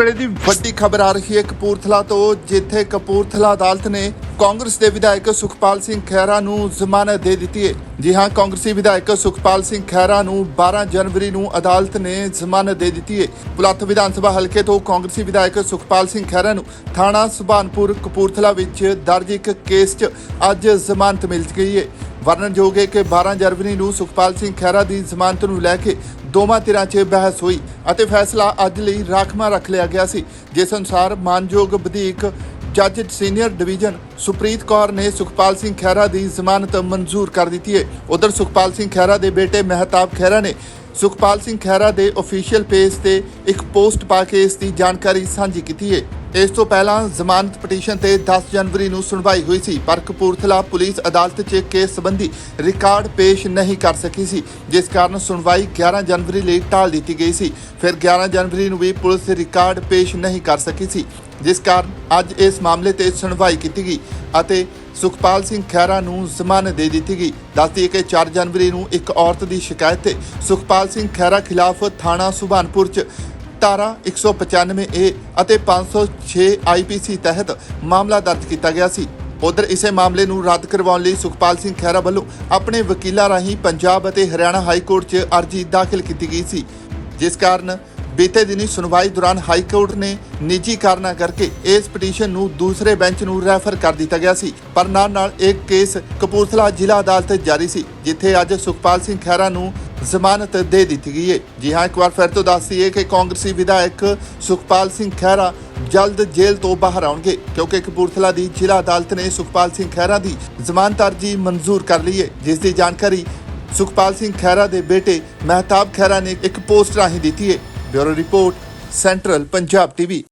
ਵੇਲੇ ਦੀ ਵੱਡੀ ਖਬਰ ਆ ਰਹੀ ਹੈ ਕਪੂਰਥਲਾ ਤੋਂ, ਜਿੱਥੇ ਕਪੂਰਥਲਾ ਅਦਾਲਤ ਨੇ ਕਾਂਗਰਸ ਦੇ ਵਿਧਾਇਕ ਸੁਖਪਾਲ ਸਿੰਘ ਖਹਿਰਾ ਨੂੰ ਜ਼ਮਾਨਤ ਦੇ ਦਿੱਤੀ ਹੈ। ਜੀ ਹਾਂ, ਕਾਂਗਰਸੀ ਵਿਧਾਇਕ ਸੁਖਪਾਲ ਸਿੰਘ ਖਹਿਰਾ ਨੂੰ 12 ਜਨਵਰੀ ਨੂੰ ਅਦਾਲਤ ਨੇ ਜ਼ਮਾਨਤ ਦੇ ਦਿੱਤੀ ਹੈ। ਪੁਲੱਥ ਵਿਧਾਨ ਸਭਾ ਹਲਕੇ ਤੋਂ ਕਾਂਗਰਸੀ ਵਿਧਾਇਕ ਸੁਖਪਾਲ ਸਿੰਘ ਖਹਿਰਾ ਨੂੰ ਥਾਣਾ ਸੁਭਾਨਪੁਰ ਕਪੂਰਥਲਾ ਵਿੱਚ ਦਰਜ ਇੱਕ ਕੇਸ 'ਚ ਅੱਜ ਜ਼ਮਾਨਤ ਮਿਲ ਗਈ ਹੈ। ਵਰਣਨਯੋਗ ਹੈ ਕਿ 12 ਜਨਵਰੀ ਨੂੰ ਸੁਖਪਾਲ ਸਿੰਘ ਖਹਿਰਾ ਦੀ ਜ਼ਮਾਨਤ ਨੂੰ ਲੈ ਕੇ ਦੋਵਾਂ ਧਿਰਾਂ 'ਚ ਬਹਿਸ ਹੋਈ ਅਤੇ ਫੈਸਲਾ ਅੱਜ ਲਈ ਰਾਖਵਾਂ ਰੱਖ ਲਿਆ ਗਿਆ ਸੀ, ਜਿਸ ਅਨੁਸਾਰ ਮਾਨਯੋਗ ਵਧੀਕ ਜੱਜ ਸੀਨੀਅਰ ਡਿਵੀਜ਼ਨ ਸੁਪ੍ਰੀਤ ਕੌਰ ਨੇ ਸੁਖਪਾਲ ਸਿੰਘ ਖਹਿਰਾ ਦੀ ਜ਼ਮਾਨਤ ਮਨਜ਼ੂਰ ਕਰ ਦਿੱਤੀ ਹੈ। ਉਧਰ ਸੁਖਪਾਲ ਸਿੰਘ ਖਹਿਰਾ ਦੇ ਬੇਟੇ ਮਹਿਤਾਬ ਖਹਿਰਾ ਨੇ ਸੁਖਪਾਲ ਸਿੰਘ ਖਹਿਰਾ ਦੇ ਅਫੀਸ਼ੀਅਲ ਪੇਜ ਤੇ ਇੱਕ ਪੋਸਟ ਪਾ ਕੇ ਇਸ ਦੀ ਜਾਣਕਾਰੀ ਸਾਂਝੀ ਕੀਤੀ ਹੈ। ਇਸ ਤੋਂ ਪਹਿਲਾਂ ਜ਼ਮਾਨਤ ਪਟੀਸ਼ਨ ਤੇ 10 ਜਨਵਰੀ ਨੂੰ ਸੁਣਵਾਈ ਹੋਈ ਸੀ, ਪਰ ਕਪੂਰਥਲਾ ਪੁਲਿਸ ਅਦਾਲਤ 'ਚ ਕੇਸ ਸੰਬੰਧੀ ਰਿਕਾਰਡ ਪੇਸ਼ ਨਹੀਂ ਕਰ ਸਕੀ ਸੀ, ਜਿਸ ਕਾਰਨ ਸੁਣਵਾਈ 11 ਜਨਵਰੀ ਲਈ ਟਾਲ ਦਿੱਤੀ ਗਈ ਸੀ। ਫਿਰ 11 ਜਨਵਰੀ ਨੂੰ ਵੀ ਪੁਲਿਸ ਰਿਕਾਰਡ ਪੇਸ਼ ਨਹੀਂ ਕਰ ਸਕੀ ਸੀ, ਜਿਸ ਕਾਰਨ ਅੱਜ ਇਸ ਮਾਮਲੇ ਤੇ ਸੁਣਵਾਈ ਕੀਤੀ ਗਈ ਅਤੇ ਸੁਖਪਾਲ ਸਿੰਘ ਖਹਿਰਾ ਨੂੰ ਜ਼ਮਾਨਤ ਦੇ ਦਿੱਤੀ ਗਈ। ਦੱਸਦੀ ਹੈ ਕਿ 4 ਜਨਵਰੀ ਨੂੰ ਇੱਕ ਔਰਤ ਦੀ ਸ਼ਿਕਾਇਤ ਤੇ ਸੁਖਪਾਲ ਸਿੰਘ ਖਹਿਰਾ ਖਿਲਾਫ ਥਾਣਾ ਸੁਭਾਨਪੁਰ 'ਚ ਧਾਰਾ 195 ਏ ਅਤੇ 506 ਆਈਪੀਸੀ ਤਹਿਤ ਮਾਮਲਾ ਦਰਜ ਕੀਤਾ ਗਿਆ ਸੀ। ਉਧਰ ਇਸੇ ਮਾਮਲੇ ਨੂੰ ਰੱਦ ਕਰਵਾਉਣ ਲਈ ਸੁਖਪਾਲ ਸਿੰਘ ਖਹਿਰਾ ਵੱਲੋਂ ਆਪਣੇ ਵਕੀਲਾਂ ਰਾਹੀਂ ਪੰਜਾਬ ਅਤੇ ਹਰਿਆਣਾ ਹਾਈ ਕੋਰਟ 'ਚ ਅਰਜ਼ੀ ਦਾਖਲ ਕੀਤੀ ਗਈ ਸੀ। ਜਿਸ ਕਾਰਨ ਬੀਤੇ ਦਿਨੀ ਸੁਣਵਾਈ ਦੌਰਾਨ ਹਾਈ ਕੋਰਟ ਨੇ ਨਿੱਜੀ ਕਾਰਨਾਂ ਕਰਕੇ ਇਸ ਪਟੀਸ਼ਨ ਨੂੰ ਦੂਸਰੇ ਬੈਂਚ ਨੂੰ ਰੈਫਰ ਕਰ ਦਿੱਤਾ ਗਿਆ ਸੀ। ਪਰ ਨਾਲ ਨਾਲ ਇੱਕ ਕੇਸ ਕਪੂਰਥਲਾ ਜ਼ਿਲ੍ਹਾ ਅਦਾਲਤ ਜਾਰੀ ਸੀ, ਜਿੱਥੇ ਅੱਜ ਸੁਖਪਾਲ ਸਿੰਘ ਖਹਿਰਾ ਨੂੰ ਜ਼ਮਾਨਤ ਦੇ ਦਿੱਤੀ ਗਈ ਹੈ। ਜੀ ਹਾਂ, ਇੱਕ ਵਾਰ ਫਿਰ ਤੋਂ ਦੱਸ ਦਈਏ ਕਿ ਕਾਂਗਰਸੀ ਵਿਧਾਇਕ ਸੁਖਪਾਲ ਸਿੰਘ ਖਹਿਰਾ ਜਲਦ ਜੇਲ੍ਹ ਤੋਂ ਬਾਹਰ ਆਉਣਗੇ, ਕਿਉਂਕਿ ਕਪੂਰਥਲਾ ਦੀ ਜ਼ਿਲ੍ਹਾ ਅਦਾਲਤ ਨੇ ਸੁਖਪਾਲ ਸਿੰਘ ਖਹਿਰਾ ਦੀ ਜ਼ਮਾਨਤ ਅਰਜ਼ੀ ਮਨਜ਼ੂਰ ਕਰ ਲਈ ਹੈ। ਜਿਸ ਦੀ ਜਾਣਕਾਰੀ ਸੁਖਪਾਲ ਸਿੰਘ ਖਹਿਰਾ ਦੇ ਬੇਟੇ ਮਹਿਤਾਬ ਖਹਿਰਾ ਨੇ ਇੱਕ ਪੋਸਟ ਰਾਹੀਂ ਦਿੱਤੀ ਹੈ। Bureau report, central Punjab TV.